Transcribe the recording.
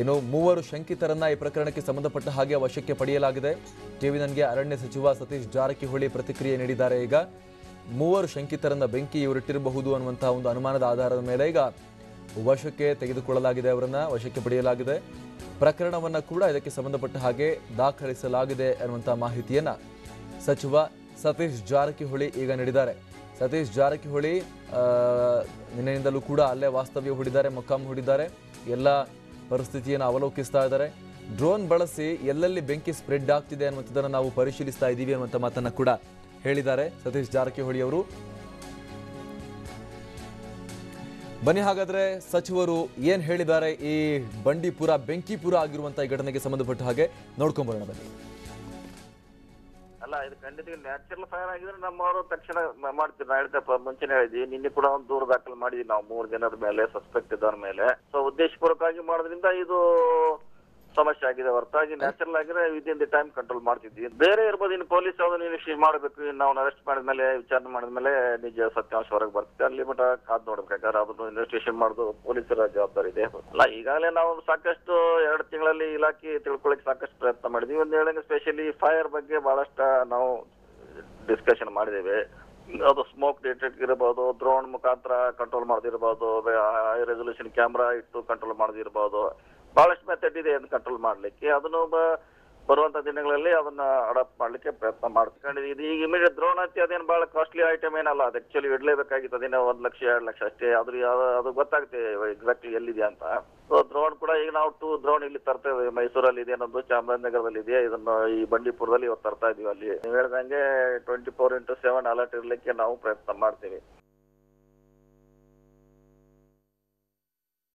ಇನ್ನು ಮೂವರು ಶಂಕಿತರನ್ನ ಈ ಪ್ರಕರಣಕ್ಕೆ ಸಂಬಂಧಪಟ್ಟ ಹಾಗೆ ವಶಕ್ಕೆ ಪಡೆಯಲಾಗಿದೆ. ಟಿವಿ ನನಗೆ ಅರಣ್ಯ ಸಚಿವ ಸತೀಶ್ ಜಾರಕಿಹೊಳಿ ಪ್ರತಿಕ್ರಿಯೆ ನೀಡಿದ್ದಾರೆ. ಈಗ ಮೂವರು ಶಂಕಿತರನ್ನ ಬೆಂಕಿ ಇವರಿಟ್ಟಿರಬಹುದು ಅನ್ನುವಂತಹ ಒಂದು ಅನುಮಾನದ ಆಧಾರದ ಮೇಲೆ ಈಗ ವಶಕ್ಕೆ ತೆಗೆದುಕೊಳ್ಳಲಾಗಿದೆ ಅವರನ್ನ, ವಶಕ್ಕೆ ಪಡೆಯಲಾಗಿದೆ. ಪ್ರಕರಣವನ್ನ ಕೂಡ ಇದಕ್ಕೆ ಸಂಬಂಧಪಟ್ಟ ಹಾಗೆ ದಾಖಲಿಸಲಾಗಿದೆ ಅನ್ನುವಂತಹ ಮಾಹಿತಿಯನ್ನ ಸಚಿವ ಸತೀಶ್ ಜಾರಕಿಹೊಳಿ ಈಗ ನೀಡಿದ್ದಾರೆ. ಸತೀಶ್ ಜಾರಕಿಹೊಳಿ ನಿನ್ನೆಯಿಂದಲೂ ಕೂಡ ಅಲ್ಲೇ ವಾಸ್ತವ್ಯ ಹೂಡಿದ್ದಾರೆ, ಮೊಕ್ಕಾಂ ಹೂಡಿದ್ದಾರೆ. ಎಲ್ಲ ಪರಿಸ್ಥಿತಿಯನ್ನು ಅವಲೋಕಿಸ್ತಾ ಇದ್ದಾರೆ. ಡ್ರೋನ್ ಬಳಸಿ ಎಲ್ಲೆಲ್ಲಿ ಬೆಂಕಿ ಸ್ಪ್ರೆಡ್ ಆಗ್ತಿದೆ ಅನ್ನುವಂಥದ್ದನ್ನು ನಾವು ಪರಿಶೀಲಿಸ್ತಾ ಇದ್ದೀವಿ ಅನ್ನುವಂಥ ಮಾತನ್ನು ಕೂಡ ಹೇಳಿದ್ದಾರೆ ಸತೀಶ್ ಜಾರಕಿಹೊಳಿ ಅವರು. ಬನ್ನಿ ಹಾಗಾದ್ರೆ ಸಚಿವರು ಏನ್ ಹೇಳಿದ್ದಾರೆ? ಈ ಬಂಡೀಪುರ, ಬೆಂಕಿಪುರ ಆಗಿರುವಂತಹ ಘಟನೆಗೆ ಸಂಬಂಧಪಟ್ಟ ಹಾಗೆ ನೋಡ್ಕೊಂಬರೋಣ ಬನ್ನಿ. ಇದು ಖಂಡಿತ ನ್ಯಾಚುರಲ್ ಫೈರ್ ಆಗಿದ್ರೆ ನಮ್ಮವರು ತಕ್ಷಣ ಮಾಡ್ತೀವಿ. ನಾ ಹೇಳ್ತಪ್ಪ ಮುಂಚೆನೆ ಹೇಳಿದ್ವಿ. ನಿನ್ನೆ ಕೂಡ ಒಂದು ದೂರ ದಾಖಲು ಮಾಡಿದ್ವಿ. ನಾವು ಮೂರು ಜನರ ಮೇಲೆ ಸಸ್ಪೆಕ್ಟ್ ಇದ್ದವ್ರ ಮೇಲೆ. ಸೊ ಉದ್ದೇಶಪೂರ್ವಕವಾಗಿ ಮಾಡೋದ್ರಿಂದ ಇದು ಸಮಸ್ಯೆ ಆಗಿದೆ. ಹೊರತಾಗಿ ನ್ಯಾಚುರಲ್ ಆಗಿದ್ರೆ ವಿದಿನ್ ದಿ ಟೈಮ್ ಕಂಟ್ರೋಲ್ ಮಾಡ್ತಿದ್ವಿ. ಬೇರೆ ಇರ್ಬೋದು, ಇನ್ನು ಪೊಲೀಸ್ ಯಾವ್ದು ಇನ್ವೆಸ್ಟಿಗೇಟ್ ಮಾಡಬೇಕು. ನಾವು ಅರೆಸ್ಟ್ ಮಾಡಿದ ಮೇಲೆ ವಿಚಾರಣೆ ಮಾಡಿದ ಮೇಲೆ ನಿಜ ಸತ್ಯಾಂಶ ಹೊರಗೆ ಬರ್ತದೆ ಅಲ್ಲಿ ಮಟ್ಟ ಕಾದ್ ನೋಡ್ಬೇಕಾದ್ರೆ ಅದನ್ನು ಇನ್ವೆಸ್ಟಿಗೇಷನ್ ಮಾಡೋದು ಪೊಲೀಸರ ಜವಾಬ್ದಾರಿ ಇದೆ. ಅಲ್ಲ, ಈಗಾಗಲೇ ನಾವು ಸಾಕಷ್ಟು ಎರಡು ತಿಂಗಳಲ್ಲಿ ಇಲಾಖೆ ತಿಳ್ಕೊಳ್ಳಿಕ್ಕೆ ಸಾಕಷ್ಟು ಪ್ರಯತ್ನ ಮಾಡಿದ್ವಿ. ಒಂದು ಹೇಳಂಗೆ ಸ್ಪೆಷಲಿ ಫೈರ್ ಬಗ್ಗೆ ಬಹಳಷ್ಟು ನಾವು ಡಿಸ್ಕಷನ್ ಮಾಡಿದ್ದೇವೆ. ಅದು ಸ್ಮೋಕ್ ಡಿಟೆಕ್ಟ್ ಇರಬಹುದು ಡ್ರೋನ್ ಮುಖಾಂತರ ಕಂಟ್ರೋಲ್ ಮಾಡದಿರಬಹುದು ಹೈ ರೆಸೊಲ್ಯೂಷನ್ ಕ್ಯಾಮ್ರಾ ಇಟ್ಟು ಕಂಟ್ರೋಲ್ ಮಾಡೋದಿರ್ಬೋದು. ಬಹಳಷ್ಟು ಮೆಥಡ್ ಇದೆ ಅದನ್ನ ಕಂಟ್ರೋಲ್ ಮಾಡ್ಲಿಕ್ಕೆ. ಅದನ್ನು ಬರುವಂತ ದಿನಗಳಲ್ಲಿ ಅದನ್ನ ಅಡಾಪ್ಟ್ ಮಾಡ್ಲಿಕ್ಕೆ ಪ್ರಯತ್ನ ಮಾಡ್ಕೊಂಡಿದ್ದೀವಿ ಇದು ಈಗ ಇಮಿಡಿಯೇಟ್ ಡ್ರೋನ್ ಹತ್ತಿ ಅದೇನು ಬಹಳ ಕಾಸ್ಟ್ಲಿ ಐಟಮ್ ಏನಲ್ಲ, ಅದು ಆಕ್ಚುಲಿ ಇಡಲೇಬೇಕಾಗಿತ್ತು ಅದೇನೋ ಒಂದ್ ಲಕ್ಷ, ಎರಡು ಲಕ್ಷ ಅಷ್ಟೇ. ಆದ್ರೆ ಅದು ಗೊತ್ತಾಗುತ್ತೆ ಎಕ್ಸಾಕ್ಟ್ಲಿ ಎಲ್ಲಿದೆ ಅಂತ. ಸೊ ಡ್ರೋನ್ ಕೂಡ ಈಗ ನಾವು ಟೂ ಡ್ರೋನ್ ಇಲ್ಲಿ ತರ್ತೇವೆ. ಮೈಸೂರಲ್ಲಿ ಇದೆ ನಮ್ದು ಚಾಮರಾಜನಗರದಲ್ಲಿ ಇದೆ ಇದನ್ನ ಈ ಬಂಡೀಪುರದಲ್ಲಿ ಇವತ್ತು ತರ್ತಾ ಇದೀವಿ ಅಲ್ಲಿ. ನೀವು ಹೇಳ್ದಂಗೆ twenty four into seven alert ಇರ್ಲಿಕ್ಕೆ ನಾವು ಪ್ರಯತ್ನ ಮಾಡ್ತೀವಿ.